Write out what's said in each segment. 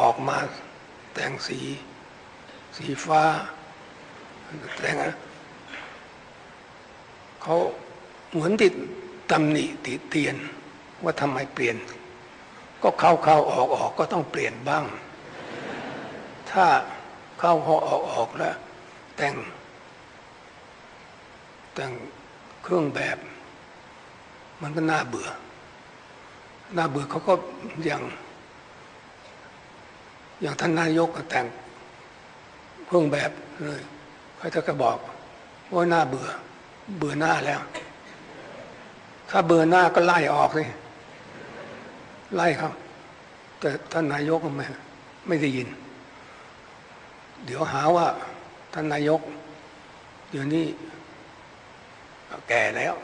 ออกมาแต่งสี สีฟ้า แต่งอะเขาเหมือนติดตำหนิติเตียนว่าทำไมเปลี่ยน ก็เข้าเข้าออกออกก็ต้องเปลี่ยนบ้าง ถ้าเข้าเข้าออกออกแล้ว แต่ง แต่งเครื่องแบบ มันก็น่าเบื่อ น่าเบื่อเขาก็ย่าง อย่างท่านนายกก็แต่งเครื่องแบบเลยเขาจะก็บอกว่าหน่าเบื่อ เบื่อหน้าแล้ว ถ้าเบื่อหน้าก็ไล่ออกเลยไล่ครับแต่ท่านนายกไม่ไม่ได้ยิน เดี๋ยวหาว่า ท่านนายก เดี๋ยวนี้แก่แล้ว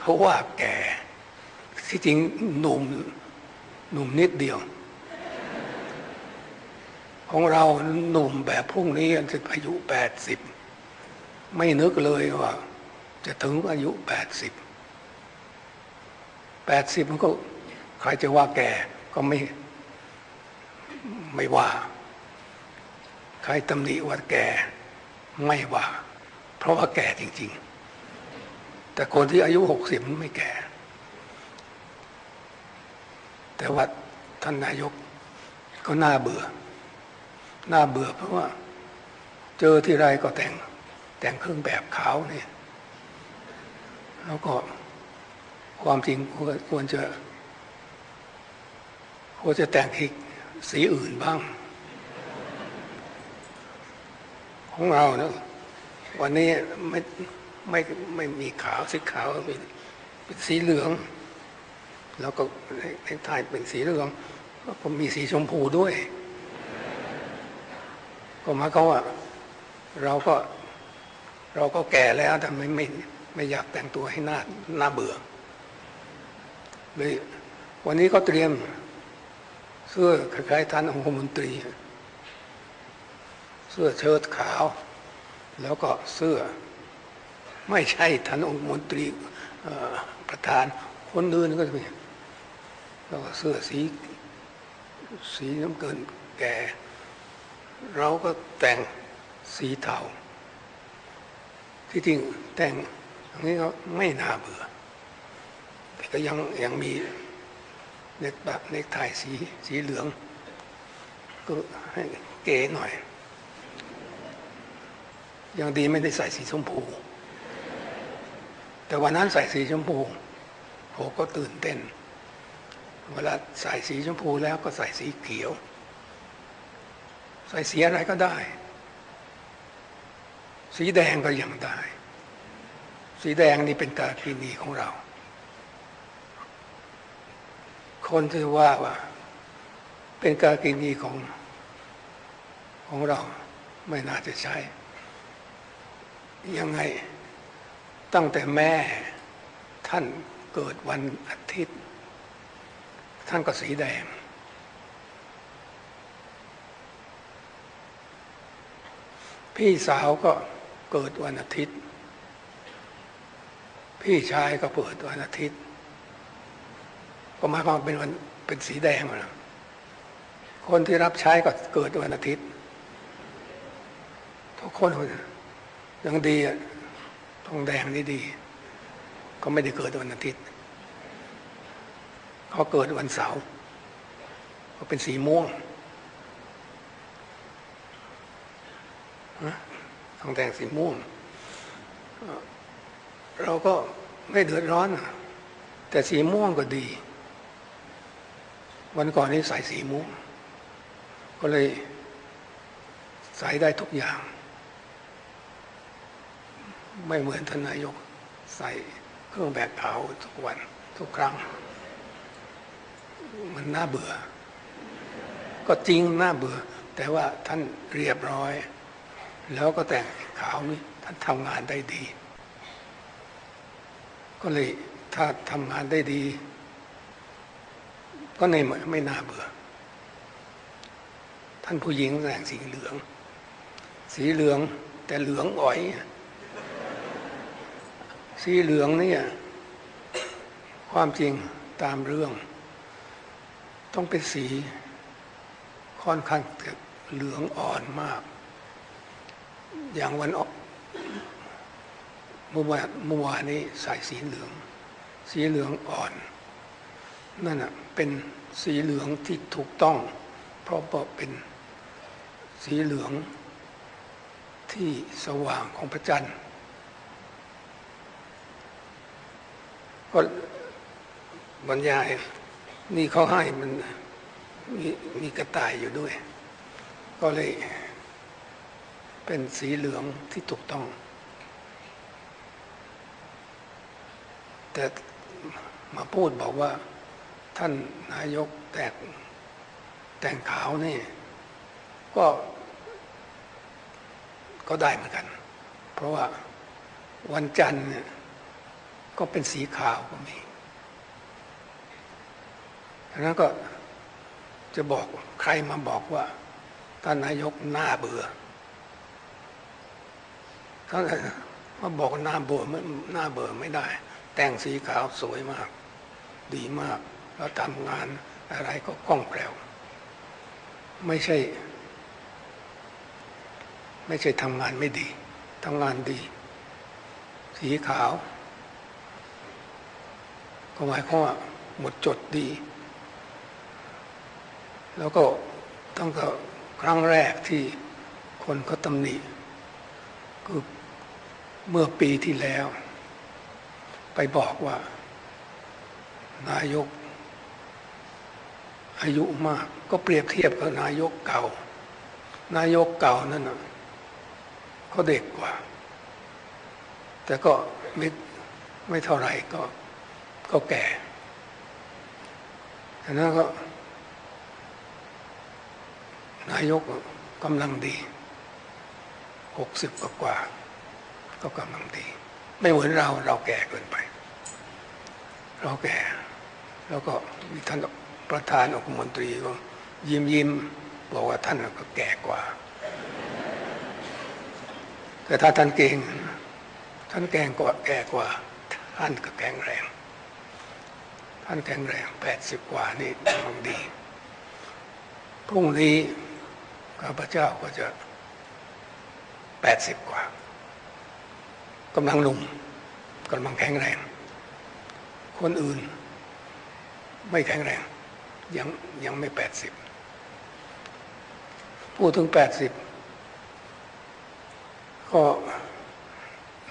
เขาว่าแก่ที่จริงหนุ่มหนุ่มนิดเดียว ของเราหนุ่มแบบพรุ่งนี้จะอายุแปดสิบไม่นึกเลยว่า จะถึงอายุแปดสิบแปดสิบมันก็ใครจะว่าแก่ก็ไม่ไม่ว่า ใครตำหนิว่าแก่ไม่ว่า เพราะว่าแก่จริง ๆ แต่คนที่อายุหกสิบไม่แก่ แต่ว่าท่านนายกก็น่าเบื่อ น่าเบื่อเพราะว่า เจอที่ไรก็แต่ง แต่งเครื่องแบบขาวเนี่ยแล้วก็ความจริงควรจะควรจะแต่งอีกสีอื่นบ้าง ของเราเนะวันนี้ไม่ไม่ไม่มีขาวสีขาวเป็นเป็นสีเหลือง แล้วก็ในไทยเป็นสีเหลืองก็มีสีชมพูด้วย ก็หมายความว่าเราก็เราก็แก่แล้วแต่ไม่ไม่ไม่อยากแต่งตัวให้หน้าหน้าเบื่อเลยวันนี้ก็เตรียมเสื้อคล้ายๆท่านองคมนตรี เสื้อเชิ้ตขาว แล้วก็เสื้อ ไม่ใช่ท่านองคมนตรีประธานคนอื่นก็จะมีแล้วก็เสื้อสี สีน้ำเกินแก่ เราก็แต่งสีเทาที่จริงแต่งอย่างนี้ก็ไม่น่าเบื่อ แต่ก็ยังยังมีเน็กแบบเน็กไทยสีสีเหลือง ก็ให้เก๋หน่อย ยังดีไม่ได้ใส่สีชมพู แต่วันนั้นใส่สีชมพูผมก็ตื่นเต้น เวลาใส่สีชมพูแล้วก็ใส่สีเขียว ใส่สีอะไรก็ได้ สีแดงก็ยังได้ สีแดงนี่เป็นกากินีของเรา คนที่ว่าว่า เป็นกากินีของของเราไม่น่าจะใช้ ยังไงตั้งแต่แม่ท่านเกิดวันอาทิตย์ ท่านก็สีแดง พี่สาวก็เกิดวันอาทิตย์ พี่ชายก็เปิดวันอาทิตย์ ก็มาความเป็นวันเป็นสีแดงนะคนที่รับใช้ก็เกิดวันอาทิตย์ ทุกคนยังดีอะทองแดงนี่ดี ก็ไม่ได้เกิดวันอาทิตย์เขาเกิดวันเสาร์ก็เป็นสีม่วง ทองแดงสีม่วง เราก็ไม่เดือดร้อน แต่สีม่วงก็ดี วันก่อนนี้ใส่สีม่วง ก็เลยใส่ได้ทุกอย่าง ไม่เหมือนทนายก ใส่เครื่องแบบขาวทุกวันทุกครั้ง มันน่าเบื่อ ก็จริงน่าเบื่อ แต่ว่าท่านเรียบร้อย แล้วก็แต่งขาวนี่ท่านทำงานได้ดี ก็เลยถ้าทำงานได้ดี ก็ในไม่น่าเบื่อ ท่านผู้หญิงแสงสีเหลือง สีเหลืองแต่เหลืองอ่อย สีเหลืองนี่ความจริงตามเรื่อง ต้องเป็นสีค่อนข้างจะเหลืองอ่อนมาก อย่างวันออกเมื่อวานเมื่อวานนี้ใส่สีเหลือง สีเหลืองอ่อน นั่นอะเป็นสีเหลืองที่ถูกต้อง เพราะเป็นสีเหลืองที่สว่างของพระจันทร์ก็บรรยายนี่เขาให้มันมีมีกระต่ายอยู่ด้วย ก็เลย เป็นสีเหลืองที่ถูกต้อง แต่มาพูดบอกว่าท่านนายกแต่งแต่งขาวนี่ ก็ก็ได้เหมือนกัน เพราะว่าวันจันทร์เนี่ยก็เป็นสีขาวก็มีดังนั้นก็จะบอกใครมาบอกว่าท่านนายกหน้าเบื่อ ท่านมาบอกหน้าเบื่อไม่หน้าเบื่อไม่ได้ แต่งสีขาวสวยมาก ดีมาก แล้วทำงานอะไรก็คล่องแคล่ว ไม่ใช่ ไม่ใช่ทำงานไม่ดีทำงานดี สีขาว ก็หมายความว่าหมดจดดี แล้วก็ตั้งแต่ครั้งแรกที่คนเขาตำหนิคือ เมื่อปีที่แล้ว ไปบอกว่า นายก อายุมากก็เปรียบเทียบกับนายกเก่า นายกเก่านั่นนะเขาเด็กกว่า แต่ก็ไม่ไม่เท่าไหร่ก็ก็แก่ฉะนั้นก็ นายกกำลังดีหกสิบกว่า ก็กำลังดี ไม่เหมือนเราเราแก่เกินไป เราแก่ แล้วก็มีท่านประธานองคมนตรีก็ยิ้มยิ้มบอกว่าท่านก็แก่กว่า แต่ถ้าท่านเก่ง ท่านแก่กว่าแก่กว่า ท่านก็แข็งแรง ท่านแข็งแรงแปดสิบกว่านี่กำลังดี พรุ่งนี้ข้าพเจ้าก็จะแปดสิบกว่า กำลังหนุ่มกำลังแข็งแรง คนอื่น ไม่แข็งแรง ยังยังไม่แปดสิบพูดถึงแปดสิบก็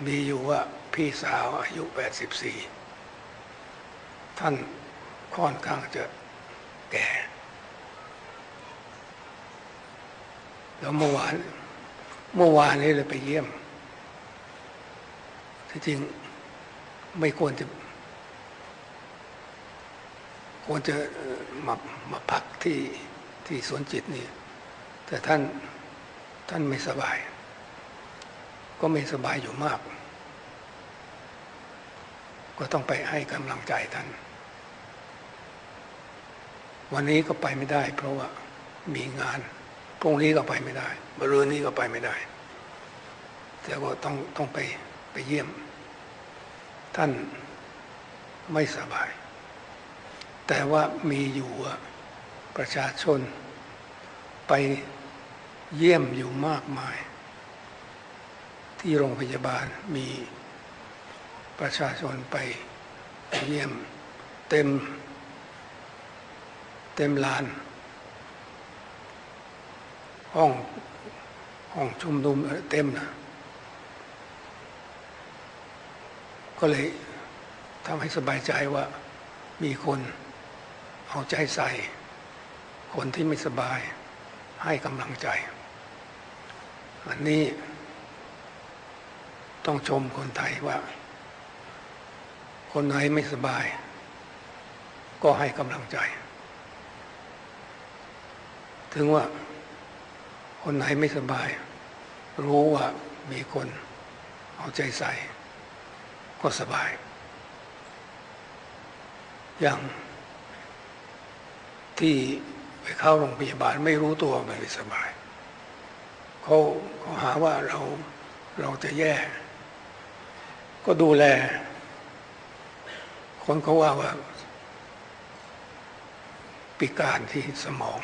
มีอยู่ว่าพี่สาวอายุแปดสิบสี่ท่านค่อนข้างจะแก่ แล้วเมื่อวาน เมื่อวานนี้เลยไปเยี่ยม ที่จริงไม่ควรจะ ควรจะมามาพักที่ที่สวนจิตนี่ แต่ท่านท่านไม่สบาย ก็ไม่สบายอยู่มาก ก็ต้องไปให้กำลังใจท่าน วันนี้ก็ไปไม่ได้ เพราะว่ามีงานพรุ่งนี้ก็ไปไม่ได้บรืนนี้ก็ไปไม่ได้ แต่ก็ต้องต้องไป ไปเยี่ยม ท่านไม่สบาย แต่ว่ามีอยู่ประชาชน ไปเยี่ยมอยู่มากมาย ที่โรงพยาบาลมีประชาชนไปเยี่ยม เต็ม เต็มลาน ห้องห้องชุมนุมเต็มนะ ก็เลยทำให้สบายใจว่ามีคนเอาใจใส่ คนที่ไม่สบายให้กำลังใจ อันนี้ต้องชมคนไทยว่า คนไหนไม่สบาย ก็ให้กำลังใจ ถึงว่า คนไหนไม่สบาย รู้ว่ามีคนเอาใจใส่ ก็สบาย อย่างที่ไปเข้าโรงพยาบาลไม่รู้ตัวไม่สบายเขาเขาหาว่าเราเราจะแย่ ก็ดูแล คนเขาว่าว่าพิการที่สมอง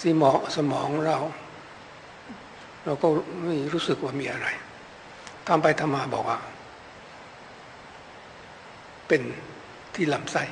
สีหมอสมองเรา เราก็ไม่รู้สึกว่ามีอะไรทำไปทำมาบอกว่า เป็นที่ลำไส้